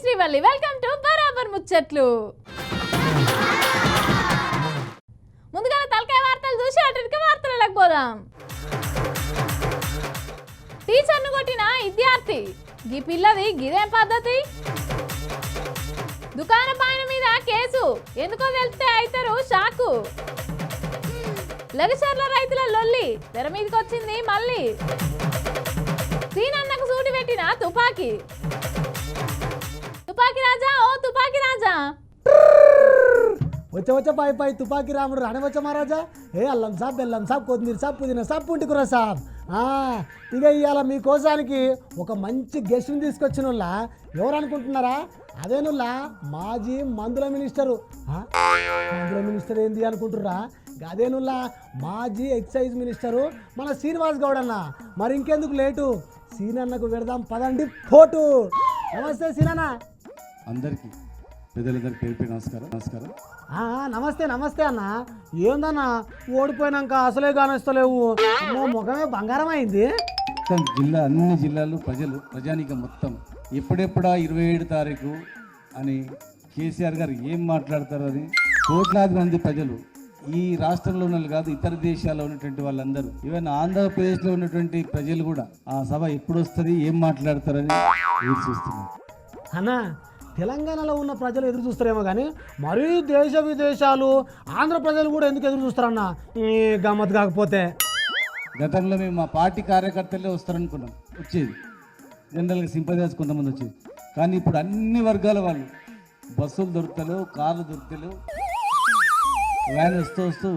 Srivalli. Welcome to బరాబర్ ముచ్చట్లు ముందుగా తలకాయ వార్తలు చూసి అటుకి వార్తలకు పోదాం. టీచర్ను కొట్టిన విద్యార్థి గీ పిల్లది గిదేం పద్ధతి? దుకాణ పైన కేసు. ఎందుకో తెలిస్తే అవుతారు షాకు. లగచర్ల రైతుల లొల్లి తెర మీదకి వచ్చింది మళ్ళీ. సీనన్నకు సూటి పెట్టిన తుపాకీ. తుపాకీ రాజా ఓ తుపాకీ రాజా. వచ్చే వచ్చే పై పై తుపాకీ రాముడు రానివచ్చ మహారాజా? ఏ అల్లం సాబ్ బెల్లం సాబ్ కొత్తిమీర సాబ్ పుదీనా సాబ్ పుంటికూర సాబ్. ఇక ఇవాళ మీకోసానికి ఒక మంచి గెస్ట్ని తీసుకొచ్చిన వాళ్ళ. ఎవరు అనుకుంటున్నారా అదేనుల్లా మాజీ మందుల మినిస్టరు. మందుల మినిస్టర్ ఏంది అనుకుంటుర్రా? అదేనుల్లా మాజీ ఎక్సైజ్ మినిస్టరు మన శ్రీనివాస్ గౌడ్ అన్న. మరి ఇంకెందుకు లేటు? సీనన్నకు పెడదాం పదండి ఫోటు నమస్తే సీనన్న. అందరికీ పెద్దలందరికీ పేరు పేరు నమస్కారం. నమస్కారం. నమస్తే నమస్తే అన్న. ఏందన్నా? ఓడిపోయినాక అసలే కానొస్తలేవు ముఖమే బంగారం అయింది మొత్తం జిల్లా అన్ని జిల్లాలు ప్రజలు ప్రజానికం మొత్తం ఎప్పుడెప్పుడా ఇరవై ఏడు తారీఖు అని కేసీఆర్ గారు ఏం మాట్లాడతారు అని కోట్లాది మంది ప్రజలు ఈ రాష్ట్రంలో ఉన్న కాదు ఇతర దేశాల్లో ఉన్నటువంటి వాళ్ళందరూ ఈవెన్ ఆంధ్రప్రదేశ్లో ఉన్నటువంటి ప్రజలు కూడా ఆ సభ ఎప్పుడు వస్తుంది ఏం మాట్లాడతారని ఎదురు చూస్తున్నారు. అన్న తెలంగాణలో ఉన్న ప్రజలు ఎదురు చూస్తారేమో కానీ మరీ దేశ విదేశాలు ఆంధ్ర ప్రజలు కూడా ఎందుకు ఎదురు చూస్తారన్న? ఈ గమ్మత్ కాకపోతే. గతంలో మేము మా పార్టీ కార్యకర్తలే వస్తారనుకున్నాం వచ్చేది. జనరల్గా సింపదైజ్ కొంతమంది వచ్చేది కానీ ఇప్పుడు అన్ని వర్గాల వాళ్ళు బస్సులు దొరుకుతలేవు కార్లు దొరుకుతలేవు. వ్యాన్ వస్తూ వస్తూ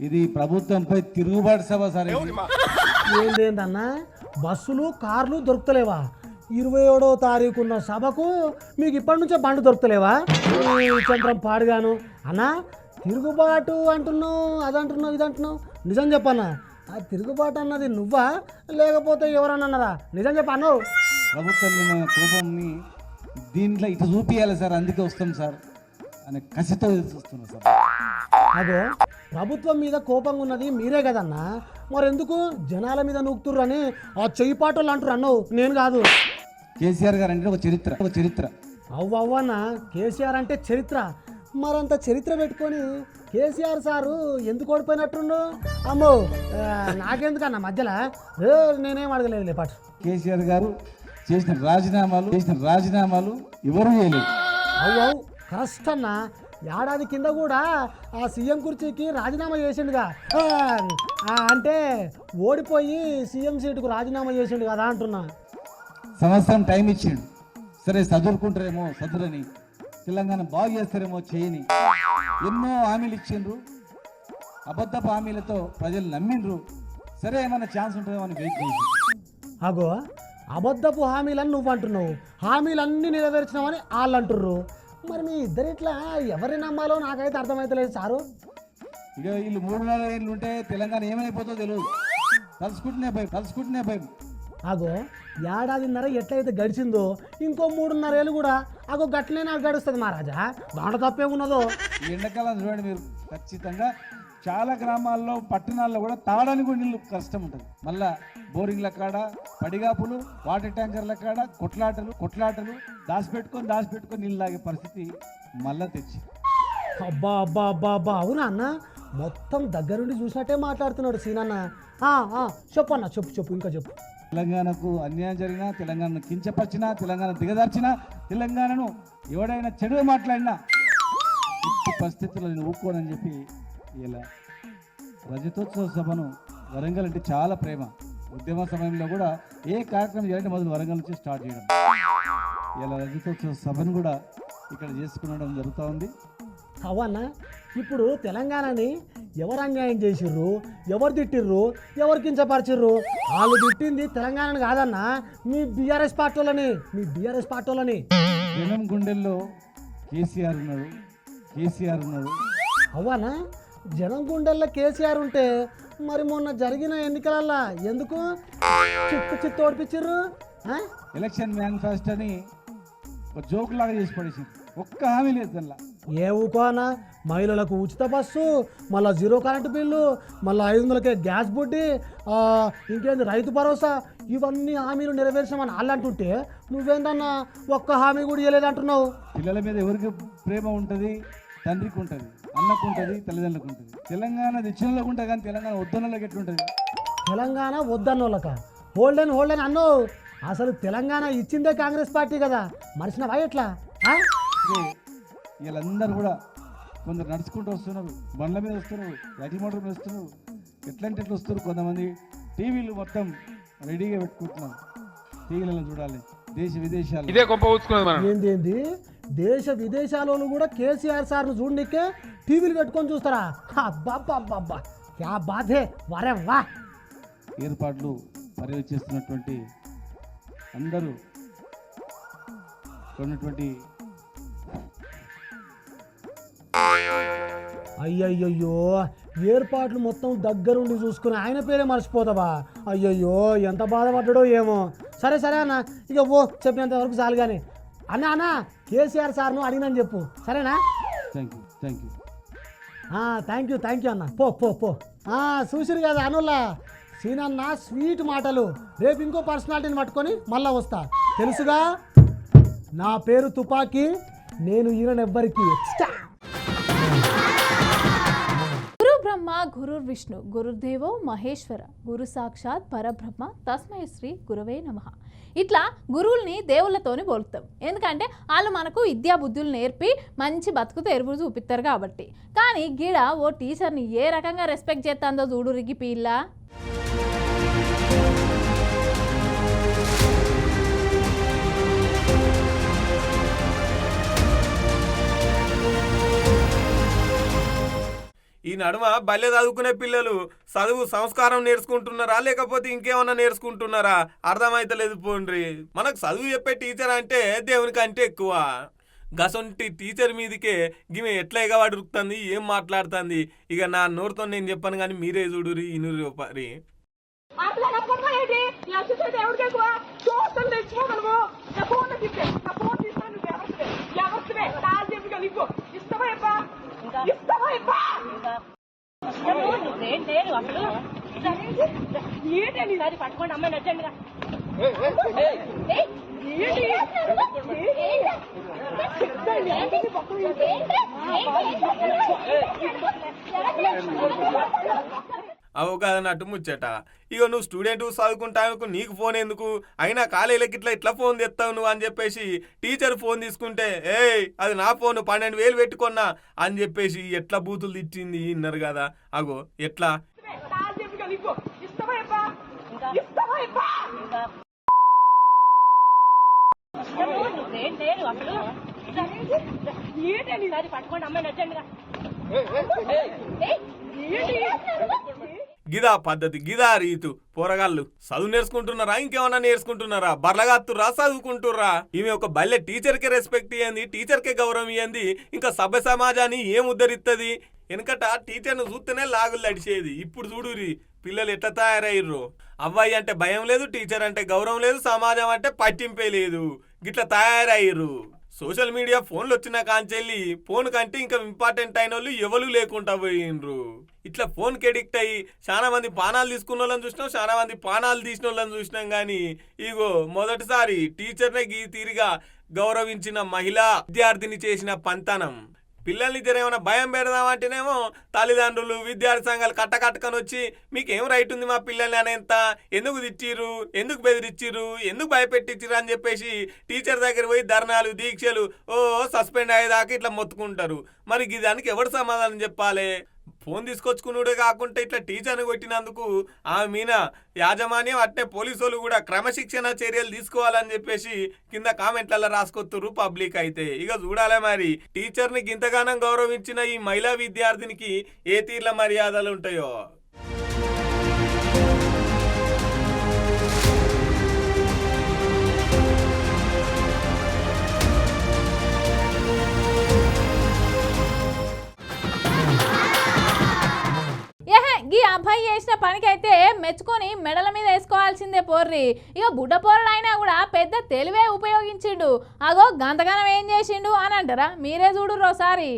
ఇది ప్రభుత్వంపై తిరుగుబాటు సభ సరే బస్సులు కార్లు దొరుకుతలేవా? ఇరవై ఏడో తారీఖు ఉన్న సభకు మీకు ఇప్పటి నుంచే బండి దొరుకుతలేవా? చంద్రం పాడుగాను. అన్నా తిరుగుబాటు అంటున్నావు అదంటున్నావు ఇదంటున్నావు. నిజం చెప్పన్నా ఆ తిరుగుబాటు అన్నది నువ్వా? లేకపోతే ఎవరన్నా అన్నదా? నిజం చెప్పాను ప్రభుత్వం మీద ఉన్న కోపంని దీంట్లో ఇటు చూపియాలి సార్ అందుకే వస్తాం సార్ అనే కసితో చూస్తున్నాం సార్. అదో ప్రభుత్వం మీద కోపంగా ఉన్నది మీరే కదన్నా. మరెందుకు? జనాల మీద నూకుతుర్రని ఆ చెయ్యి పాటోళ్ళు అంటారు అన్నావు నేను కాదు. కేసీఆర్ గారు అంటే ఒక చరిత్ర ఒక చరిత్ర. అవ్వవ్వన్న కేసీఆర్ అంటే చరిత్ర. మరంత చరిత్ర పెట్టుకొని కేసీఆర్ సారు ఎందుకు ఓడిపోయినట్టుండు? అమ్మో నాకెందుకన్నా మధ్యలో? నేనేం అడగలేదు పాటు. కేసీఆర్ గారు చేసిన రాజీనామాలు చేసిన రాజీనామాలు ఎవరు చేయలేదు. అవు అవు కరెక్ట్ అన్న ఏడాది కింద కూడా ఆ సీఎం కుర్చీకి రాజీనామా చేసిండుగా. అంటే ఓడిపోయి సీఎం సీటుకు రాజీనామా చేసిండు కదా అంటున్నా. సంవత్సరం టైం ఇచ్చిండు. సరే చదువుకుంటారేమో చదువులని తెలంగాణ బాగు చేస్తారేమో చేయని ఎన్నో హామీలు ఇచ్చిండ్రు. అబద్ధపు హామీలతో ప్రజలు నమ్మిండ్రు. సరే ఏమైనా ఛాన్స్ ఉంటుందేమో అని వెయిట్ చేసి. అగో అబద్ధపు హామీలని నువ్వు అంటున్నావు. హామీలన్నీ నెరవేర్చినావని వాళ్ళు అంటుర్రు. మరి మీ ఇద్దరిట్లా ఎవరిని నమ్మాలో నాకైతే అర్థమైతలేదు సారు. ఇక వీళ్ళు మూడున్నర ఏళ్ళు ఉంటే తెలంగాణ ఏమైపోతుందో తెలియదు తలుసుకుంటునే భయం తలుసుకుంటునే భయం. అగో ఏడాదిన్నర ఎట్లయితే గడిచిందో ఇంకో మూడున్నర ఏళ్ళు కూడా అగో గట్లనే నాకు గడుస్తుంది మహారాజా. దాంట్లో తప్పేమున్నదో ఈ ఎండాకాలం చూడండి మీరు. ఖచ్చితంగా చాలా గ్రామాల్లో పట్టణాల్లో కూడా తాగడానికి కూడా నీళ్ళు కష్టం ఉంటుంది. మళ్ళా బోరింగ్ల కాడ పడిగాపులు వాటర్ ట్యాంకర్ల కాడ కొట్లాటలు కొట్లాటలు దాచిపెట్టుకొని దాచిపెట్టుకొని నీళ్ళు తాగే పరిస్థితి మళ్ళా తెచ్చి. అబ్బా అబ్బా అబ్బా అబ్బా అవునా అన్న? మొత్తం దగ్గరుండి చూసినట్టే మాట్లాడుతున్నాడు సీనన్న. అన్న చెప్పు చెప్పు ఇంకా చెప్పు. తెలంగాణకు అన్యాయం జరిగినా తెలంగాణను కించపరిచినా తెలంగాణ దిగదార్చినా తెలంగాణను ఎవడైనా చెడు మాట్లాడినా ఇట్టి పరిస్థితుల్లో నేను ఊరుకోనని చెప్పి ఇలా రజతోత్సవ సభను వరంగల్ అంటే చాలా ప్రేమ. ఉద్యమ సమయంలో కూడా ఏ కార్యక్రమం చేయాలంటే మొదలు వరంగల్ నుంచి స్టార్ట్ చేయడం. ఇలా రజతోత్సవ సభను కూడా ఇక్కడ చేసుకునడం జరుగుతూ ఉంది. అవన్న ఇప్పుడు తెలంగాణని ఎవరు అన్యాయం చేసిర్రు? ఎవరు తిట్టిర్రు? ఎవరు కించపరిచిర్రు? వాళ్ళు తిట్టింది తెలంగాణని కాదన్న మీ బీఆర్ఎస్ పార్టీ వాళ్ళని మీ బీఆర్ఎస్ పార్టీ వాళ్ళని జనం గుండెల్లో కేసీఆర్ ఉన్నాడు కేసీఆర్ ఉన్నాడు. అవ్వనా? జనం గుండెల్లో కేసీఆర్ ఉంటే మరి మొన్న జరిగిన ఎన్నికలల్లో ఎందుకు చిత్తు చిత్తు ఓడిపించిర్రు ఆ? ఎలక్షన్ మేనిఫెస్టోని ఒక జోక్ లాగా చేసి పడేసింది. ఒక్క హామీ లేదు దానిలో. ఏ ఊకోనా మహిళలకు ఉచిత బస్సు మళ్ళీ జీరో కరెంటు బిల్లు మళ్ళీ ఐదు వందలకే గ్యాస్ బుడ్డి ఇంకేంది రైతు భరోసా? ఇవన్నీ హామీలు నెరవేర్చామని వాళ్ళు అంటుంటే నువ్వేందన్నా ఒక్క హామీ కూడా ఇవ్వలేదంటున్నావు పిల్లల మీద ఎవరికి ప్రేమ ఉంటుంది? తండ్రికి ఉంటుంది అన్నకు ఉంటుంది తల్లిదండ్రులకు ఉంటుంది. తెలంగాణ తెచ్చినోళ్ళకు ఉంటుంది కానీ తెలంగాణ వద్దనోళ్ళకి ఎట్లుంటుంది? తెలంగాణ వద్దన్నోళ్ళక? హోల్డ్ అండ్ హోల్డ్ అని అన్నావు. అసలు తెలంగాణ ఇచ్చిందే కాంగ్రెస్ పార్టీ కదా. మరిచినవా ఎట్లా? వీళ్ళందరూ కూడా కొందరు నడుచుకుంటూ వస్తున్నారు బండ్ల మీద వస్తున్నారు లైటింగ్ మోటార్ మీద వస్తున్నారు ఎట్లాంటి ఎట్లా వస్తున్నారు కొంతమంది టీవీలు మొత్తం రెడీగా పెట్టుకుంటున్నారు. టీవీలలో చూడాలి దేశ విదేశాలు ఇదే గొప్ప ఏంది ఏంది? దేశ విదేశాలలో కూడా కేసీఆర్ సార్ను చూడనికే టీవీలు పెట్టుకొని చూస్తారా? అబ్బా క్యా బాధే వరే వా. ఏర్పాట్లు పర్యవేక్షిస్తున్నటువంటి అందరూ ఉన్నటువంటి అయ్యయ్యో ఏర్పాట్లు మొత్తం దగ్గరుండి చూసుకుని ఆయన పేరే మర్చిపోతావా? అయ్యయ్యో ఎంత బాధపడ్డాడో ఏమో. సరే సరే అన్న ఇక ఓ చెప్పినంత వరకు చాలు కానీ అన్న అన్న కేసీఆర్ సార్ను అడిగినని చెప్పు. సరేనా? Thank you thank you thank you thank you అన్న. పో పో పో. చూసిరు కదా అనుల్లా. సీనన్న స్వీట్ మాటలు. రేపు ఇంకో పర్సనాలిటీని పట్టుకొని మళ్ళా వస్తా. తెలుసుగా? నా పేరు తుపాకీ నేను ఈయనెవ్వరికి గురు బ్రహ్మ విష్ణు గురుర్దేవో మహేశ్వర గురు సాక్షాత్ పరబ్రహ్మ తస్మై శ్రీ గురవే నమ. ఇట్లా గురువుల్ని దేవుళ్ళతోని పోలుతాం ఎందుకంటే వాళ్ళు మనకు విద్యా బుద్ధులు నేర్పి మంచి బతుకు తెరువు చూపిస్తారు కాబట్టి. కానీ గీడ ఓ టీచర్ని ఏ రకంగా రెస్పెక్ట్ చేస్తుందో చూడు రిగి పిల్ల. ఈ నడుమ బల్లె చదువుకునే పిల్లలు చదువు సంస్కారం నేర్చుకుంటున్నారా? లేకపోతే ఇంకేమన్నా నేర్చుకుంటున్నారా? అర్థమైతలేదు పోండ్రి. మనకు చదువు చెప్పే టీచర్ అంటే దేవునికి అంటే ఎక్కువ. గసొంటి టీచర్ మీదకే గిమె ఎట్లా ఎగవాడురుతుంది ఏం మాట్లాడుతుంది? ఇక నా నోరుతో నేను చెప్పాను కానీ మీరే చూడురి ఇనురు పరి ఫోన్ ఇవ్వు ఇస్తావా ఇవ్వా ఇస్తావా ఇవ్వా ఏంటండి అది పట్టుకోండి అమ్మాయి నచ్చండి అవు కదన్నట్టు ముచ్చట. ఇక నువ్వు స్టూడెంట్ చదువుకుంటావు నీకు ఫోన్ ఎందుకు? అయినా కాలేజీలకి ఇట్లా ఇట్లా ఫోన్ తెస్తావు నువ్వు అని చెప్పేసి టీచర్ ఫోన్ తీసుకుంటే ఏయ్ అది నా ఫోన్ పన్నెండు వేలు పెట్టుకున్నా అని చెప్పేసి ఎట్లా బూతులు తిట్టింది విన్నారు కదా. అగో ఎట్లా? పట్టుకోండి అమ్మాయి నచ్చండి గిదా పద్ధతి గిదా రీతు. పోరగాళ్ళు చదువు నేర్చుకుంటున్నారా? ఇంకేమన్నా నేర్చుకుంటున్నారా? బర్లగాత్తురా చదువుకుంటుర్రా? ఈమె ఒక బల్లె టీచర్కే రెస్పెక్ట్ ఇయ్యంది టీచర్కే గౌరవం ఇయ్యంది. ఇంకా సభ్య సమాజాన్ని ఏం ఉద్ధరిస్తుంది వెనకట టీచర్ను చూస్తేనే లాగులు అడిచేది ఇప్పుడు చూడురి పిల్లలు ఎట్లా తయారయ్యారు అవ్వాయి అంటే భయం లేదు టీచర్ అంటే గౌరవం లేదు సమాజం అంటే పట్టింపే లేదు. గిట్లా తయారయ్యారు సోషల్ మీడియా ఫోన్లు వచ్చిన కాంచెల్లి ఫోన్ కంటే ఇంకా ఇంపార్టెంట్ అయిన వాళ్ళు ఎవరు లేకుండా పోయిండ్రు. ఇట్లా ఫోన్కి ఎడిక్ట్ అయ్యి చాలా మంది పానాలు తీసుకున్న వాళ్ళని చూసినాం చాలా మంది పానాలు తీసిన వాళ్ళని చూసినాం కానీ ఇగో మొదటిసారి టీచర్నే గీ తీరిగా గౌరవించిన మహిళా విద్యార్థిని చేసిన పంతనం. పిల్లల్ని జర ఏమైనా భయం పెడదామంటేనేమో తల్లిదండ్రులు విద్యార్థి సంఘాలు కట్టకట్టుకొని వచ్చి మీకు ఏం రైట్ ఉంది మా పిల్లల్ని అనేంత? ఎందుకు తిచ్చిర్రు ఎందుకు బెదిరిచ్చిర్రు? ఎందుకు భయపెట్టించిర్రు అని చెప్పేసి టీచర్ దగ్గర పోయి ధర్నాలు దీక్షలు ఓ సస్పెండ్ అయ్యేదాకా ఇట్లా మొత్తుకుంటారు. మరి దానికి ఎవరు సమాధానం చెప్పాలి? ఫోన్ తీసుకొచ్చుకున్నాడే కాకుండా ఇట్లా టీచర్ని కొట్టినందుకు ఆమె మీద యాజమాన్యం అట్నే పోలీసు వాళ్ళు కూడా క్రమశిక్షణ చర్యలు తీసుకోవాలని చెప్పేసి కింద కామెంట్లలో రాసుకొత్తురు పబ్లిక్ అయితే. ఇక చూడాలి మరి టీచర్ని గింతగానం గౌరవించిన ఈ మహిళా విద్యార్థినికి ఏ తీర్ల మర్యాదలు ఉంటాయో? ఏహే గీ అబ్బాయి చేసిన పనికి అయితే మెచ్చుకొని మెడల మీద వేసుకోవాల్సిందే పోర్రి. ఇక బుడ్డ పోరడు అయినా కూడా పెద్ద తెలివే ఉపయోగించిండు. అగో గంతగనం ఏం చేసిండు అని అంటారా? మీరే చూడు ఒకసారి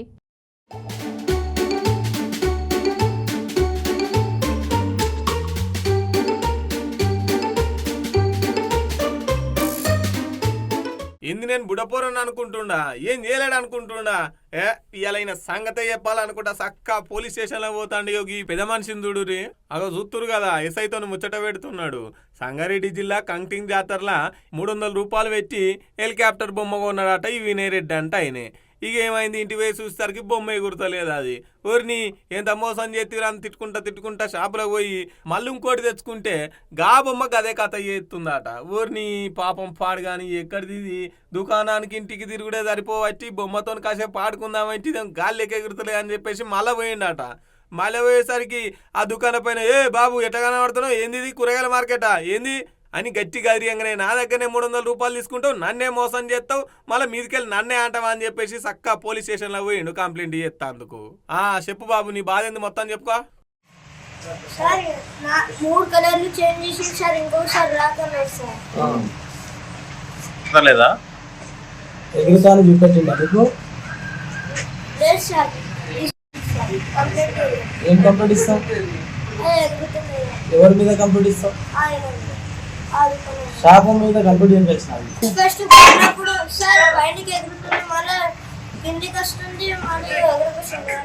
ఏంది నేను బుడపోరని అనుకుంటుండా ఏం చేయలేడు అనుకుంటుండా? ఏ ఇయాలైన సంగతే చెప్పాలనుకుంటా సక్క పోలీస్ స్టేషన్లో పోతాండి యోగి పెద్ద మనిషిని చూడురి అగో చూస్తురు కదా ఎస్ఐతో ముచ్చట పెడుతున్నాడు. సంగారెడ్డి జిల్లా కంకింగ్ జాతరలా మూడు వందల రూపాయలు పెట్టి హెలికాప్టర్ బొమ్మ కొన్నాడట ఈ వినయరెడ్డి అంట ఆయనే. ఇక ఏమైంది ఇంటి పోయి చూసేసరికి బొమ్మ ఎగురతలేదు అది. ఊరిని ఎంత మోసం చేతిరా అని తిట్టుకుంటా తిట్టుకుంటా షాపులో పోయి మళ్ళీ ఇంకోటి తెచ్చుకుంటే గా బొమ్మ గదే కథ చేస్తుందట ఊరిని పాపం పాడు కానీ ఎక్కడిది దుకాణానికి ఇంటికి తిరుగుడే సరిపోవచ్చి బొమ్మతో కాసేపు ఆడుకుందామంటే ఇది గాలి ఎగురుతలే అని చెప్పేసి మళ్ళీ పోయిండట. మళ్ళీ పోయేసరికి ఆ దుకాణం పైన ఏ బాబు ఎట్ట కనబడుతున్నావు? ఏంది ఇది? కూరగాయల మార్కెటా? ఏంది? అని గట్టిగా అరియంగానే నా దగ్గరనే మూడు వందల రూపాయలు తీసుకుంటావు నన్నే మోసం చేస్తావు మళ్ళీ మీదికెళ్ళి నన్నే అంటావా అని చెప్పేసి చక్క పోలీస్ స్టేషన్లో పోయిండు కంప్లైంట్ చేస్తా అందుకు ఆ చెప్పు బాబు నీ బాధ ఏంది మొత్తం చెప్పుకో. సార్ నా మూడు కలర్లు చేంజ్ చేసి సార్ ఇంకోసారి రాకలేదు సార్. లేదా ఎగురుతాను చూపెట్టింది నీకు లేదు సార్. కంప్లీట్ ఏం కంప్లీట్ ఎవరి మీద కంప్లీట్ ఆడుకున్నాను శాపం మీద కంప్లీట్ చేయించినావు ఫస్ట్ పోయినప్పుడు సార్ పైనకి ఎగురుతుంది మళ్ళీ కిందికి వస్తుంది మళ్ళీ ఎగురుకొస్తుంది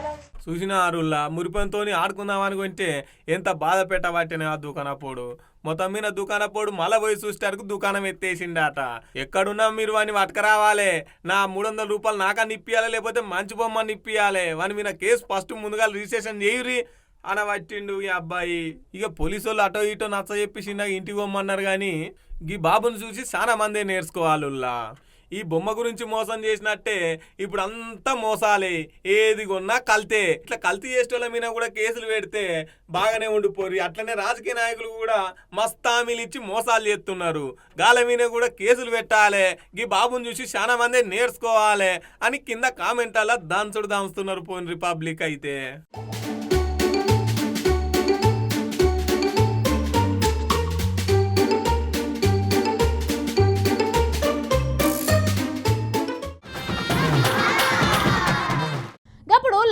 చూసిన అరుల్లా మురిపంతోని ఆడుకుందామని కొంటే ఎంత బాధ పెట్టబట్టిన ఆ దుకాణపోడు. మొత్తం మీద దుకాణపోడు మళ్ళా పోయి చూసేటరకు దుకాణం ఎత్తేసిండట. ఎక్కడున్నా మీరు వాని పట్టుకురావాలి. నా మూడు వందల రూపాయలు నాకన్నా ఇప్పియాలి లేకపోతే మంచి బొమ్మని ఇప్పియాలి వాని మీద కేసు ఫస్ట్ ముందుగా రిజిస్ట్రేషన్ చేయురి అనవచ్చిండు ఈ అబ్బాయి. ఇక పోలీసు వాళ్ళు అటో ఇటో నచ్చ చెప్పి ఇంటికి పోమన్నారు కానీ ఈ బాబుని చూసి చాలా మందే నేర్చుకోవాలుల్లా. ఈ బొమ్మ గురించి మోసం చేసినట్టే ఇప్పుడు అంతా మోసాలే. ఏది కొన్నా కల్తే. ఇట్లా కల్తీ చేసేటోళ్ళ మీద కూడా కేసులు పెడితే బాగానే ఉండిపోరు. అట్లనే రాజకీయ నాయకులు కూడా మస్తామీలు ఇచ్చి మోసాలు చేస్తున్నారు. గాల మీద కూడా కేసులు పెట్టాలి. ఈ బాబుని చూసి చాలా మంది నేర్చుకోవాలి అని కింద కామెంట్ అలా దాన్సుడు దాంచుతున్నారు పోయిన రిపబ్లిక్ అయితే.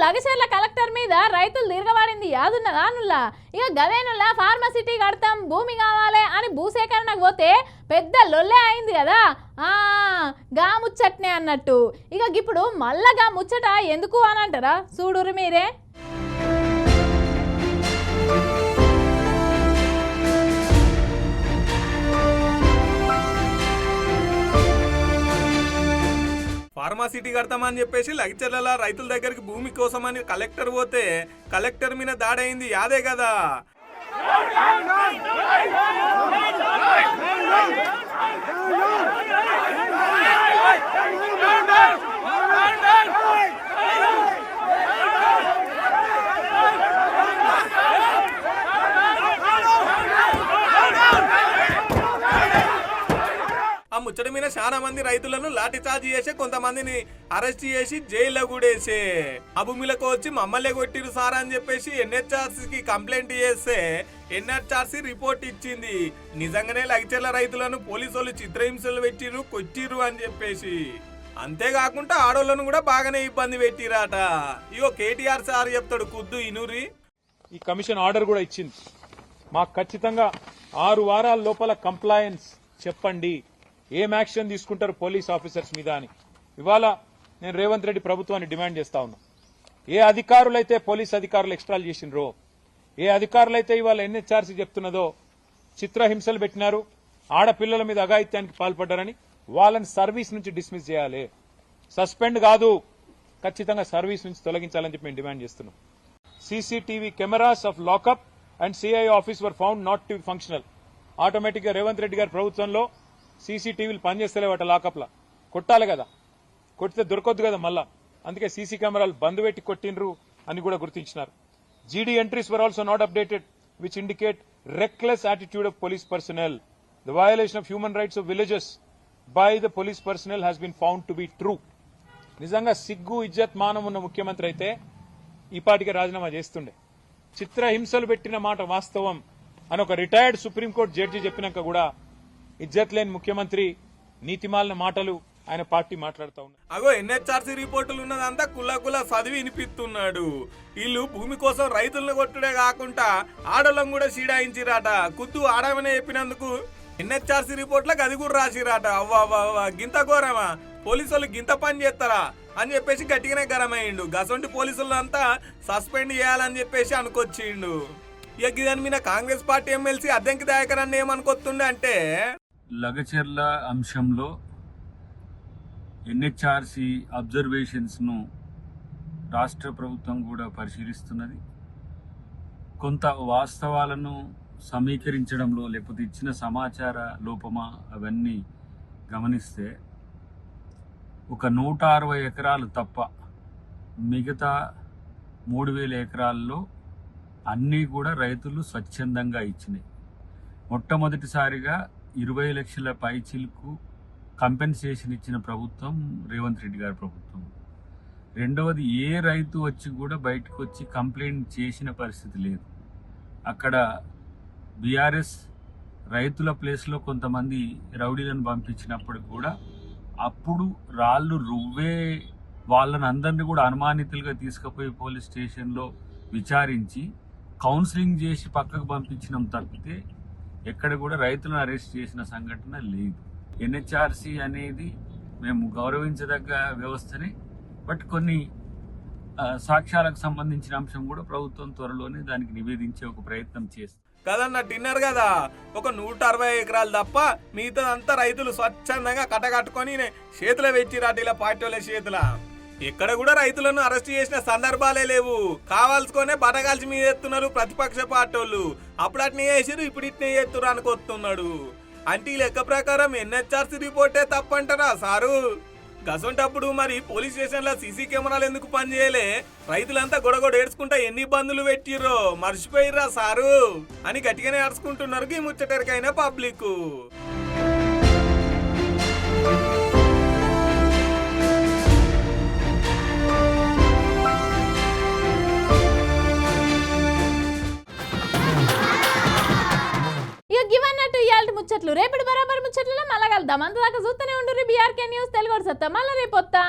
గప్పుడు కలెక్టర్ మీద రైతులు తిరగబడింది. యాదున్నదా నుల్లా ఇక గదేనుల్లా ఫార్మసిటీ కడతాం భూమి కావాలి అని భూసేకరణకు పోతే పెద్ద లొల్లే అయింది కదా. ఆ గా ముచ్చట్నే అన్నట్టు. ఇక ఇప్పుడు మళ్ళగా గా ముచ్చట ఎందుకు అని అంటారా చూడురు మీరే. ఫార్మాసిటీ కడతామని చెప్పేసి లగిచర్ల రైతుల దగ్గరికి భూమి కోసమని కలెక్టర్ పోతే కలెక్టర్ మీద దాడైంది యాదే కదా ఆ చాలా మంది రైతులను లాఠీచార్జ్ చేసి కొంతమందిని అరెస్ట్ చేసి జైల్లో కూడా ఆ భూమిలకు వచ్చి మమ్మల్ని కొట్టిరు సార్ అని చెప్పేసి ఎన్హెచ్ఆర్సీకి కంప్లైంట్ చేస్తే ఎన్హెచ్ఆర్సీ రిపోర్ట్ ఇచ్చింది. నిజంగానే లగిచెర్ల రైతులను పోలీసులు చిత్రహింసలు పెట్టిరు కొట్టిరు అని చెప్పేసి. అంతేకాకుండా ఆడోళ్ళను కూడా బాగానే ఇబ్బంది పెట్టిరాట. ఇగో కేటీఆర్ సార్ చెప్తాడు కుద్దు ఇనూరి. ఈ కమిషన్ ఆర్డర్ కూడా ఇచ్చింది. మాకు ఖచ్చితంగా ఆరు వారాల లోపల కంప్లయన్స్ చెప్పండి. ఏం యాక్షన్ తీసుకుంటారు పోలీస్ ఆఫీసర్స్ మీద అని. ఇవాళ నేను రేవంత్ రెడ్డి ప్రభుత్వాన్ని డిమాండ్ చేస్తా ఉన్నా. ఏ అధికారులైతే పోలీస్ అధికారులు ఎక్స్ట్రాల్ చేసినరో ఏ అధికారులైతే ఇవాళ ఎన్హెచ్ఆర్సీ చెప్తున్నదో చిత్రహింసలు పెట్టినారు ఆడపిల్లల మీద అఘాయిత్యానికి పాల్పడ్డారని వాళ్ళని సర్వీస్ నుంచి డిస్మిస్ చేయాలి. సస్పెండ్ కాదు ఖచ్చితంగా సర్వీస్ నుంచి తొలగించాలని చెప్పి మేము డిమాండ్ చేస్తున్నాం. CCTV cameras of lockup and CI office were found not to functional. ఆటోమేటిక్గా రేవంత్ రెడ్డి గారి ప్రభుత్వంలో సీసీటీవీలు పనిచేస్తలేవు లాకప్ లాకప్లా. కొట్టాలి కదా. కొట్టితే దొరకొద్దు కదా మళ్ళా. అందుకే సీసీ కెమెరాలు బంద్ పెట్టి కొట్టిండ్రు అని కూడా గుర్తించినారు. GD entries were also not updated which indicate reckless attitude of police personnel the violation of human rights of villages by the police personnel has been found to be true నిజంగా సిగ్గు ఇజ్జత్ మానం ఉన్న ముఖ్యమంత్రి అయితే ఈ పాటికి రాజీనామా చేస్తుండే. చిత్రహింసలు పెట్టిన మాట వాస్తవం అని ఒక రిటైర్డ్ సుప్రీంకోర్టు జడ్జి చెప్పినాక కూడా ఇజ్జత్ లేని ముఖ్యమంత్రి నీతిమాలిన మాటలు ఆయన పార్టీ మాట్లాడుతా ఉన్నారు. అగో ఎన్హెచ్ఆర్సీ రిపోర్టులు ఉన్నదంతా కుల్ల కుల్ల చదివి వినిపిస్తున్నాడు. వీళ్ళు భూమి కోసం రైతులను కొట్టుడే కాకుండా ఆడోళ్ళం కూడా సీడాయించిరాట కుద్దు ఆడమనే చెప్పినందుకు ఎన్హెచ్ఆర్సీ రిపోర్ట్లకు అది కూడా రాసిరాట. అవ్వా గింత ఘోరమా? పోలీసు వాళ్ళు గింత పని చేస్తారా? అని చెప్పేసి గట్టిగానే గరమయ్యిండు. గసొంటి పోలీసులు అంతా సస్పెండ్ చేయాలని చెప్పేసి అనుకొచ్చిండు. ఇక దాని మీద కాంగ్రెస్ పార్టీ ఎమ్మెల్సీ అద్దెంకి దాయకరాన్ని ఏమనుకొస్తుండే అంటే లగచెర్ల అంశంలో ఎన్హెచ్ఆర్సి అబ్జర్వేషన్స్ను రాష్ట్ర ప్రభుత్వం కూడా పరిశీలిస్తున్నది. కొంత వాస్తవాలను సమీకరించడంలో లేకపోతే ఇచ్చిన సమాచార లోపమా అవన్నీ గమనిస్తే ఒక నూట అరవై ఎకరాలు తప్ప మిగతా మూడు వేల ఎకరాల్లో అన్నీ కూడా రైతులు స్వచ్ఛందంగా ఇచ్చినాయి. మొట్టమొదటిసారిగా ఇరవై లక్షల పైచిలకు కంపెన్సేషన్ ఇచ్చిన ప్రభుత్వం రేవంత్ రెడ్డి గారి ప్రభుత్వం. రెండవది ఏ రైతు వచ్చి కూడా బయటకు వచ్చి కంప్లైంట్ చేసిన పరిస్థితి లేదు. అక్కడ బీఆర్ఎస్ రైతుల ప్లేస్లో కొంతమంది రౌడీలను పంపించినప్పుడు కూడా అప్పుడు రాళ్ళు రువ్వే వాళ్ళని అందరినీ కూడా అనుమానితులుగా తీసుకుపోయి పోలీస్ స్టేషన్లో విచారించి కౌన్సిలింగ్ చేసి పక్కకు పంపించడం తప్పితే ఎక్కడ కూడా రైతులను అరెస్ట్ చేసిన సంఘటన లేదు. ఎన్హెచ్ఆర్సీ అనేది మేము గౌరవించదగ్గ వ్యవస్థని బట్ కొన్ని సాక్ష్యాలకు సంబంధించిన అంశం కూడా ప్రభుత్వం త్వరలోనే దానికి నివేదించే ఒక ప్రయత్నం చేస్తుంది. కదన్న డిన్నర్ కదా? ఒక నూట అరవై ఎకరాలు తప్ప మిగతాదంతా రైతులు స్వచ్ఛందంగా కట్టకట్టుకొని చేతుల వెచ్చిరాట ఇలా పార్టీ వాళ్ళ చేతుల? ఇక్కడ కూడా రైతులను అరెస్ట్ చేసిన సందర్భాలే లేవు. కావాల్సుకొనే బటగాల్చి మీద ఎత్తున్నారు ప్రతిపక్ష పార్టీ వాళ్ళు అప్పుడు అట్నే చేసిరు ఇప్పుడు ఇట్నే చేస్తున్నారు అనుకొస్తున్నాడు అంటే ఈ లెక్క ప్రకారం ఎన్హెచ్ఆర్సీ రిపోర్టే తప్పంటారా సారు? గసంటప్పుడు మరి పోలీస్ స్టేషన్లో సీసీ కెమెరాలు ఎందుకు పనిచేయలే? రైతులంతా గొడగొడ ఏడ్చుకుంటా ఎన్ని ఇబ్బందులు పెట్టిర్రో? మర్చిపోయిర్రా సారు? అని గట్టిగానే అరుచుకుంటున్నారు ఈ ముచ్చటరికైన పబ్లిక్ ఇయాల్టి ముచ్చట్లు. రేపటి బరాబర్ ముచ్చట్లలో మళ్ళా కలుద్దాం. అంతదాకా చూస్తూనే ఉండరు బీఆర్కే న్యూస్ తెలుగు సత్తా మళ్ళీ రేపు వస్తా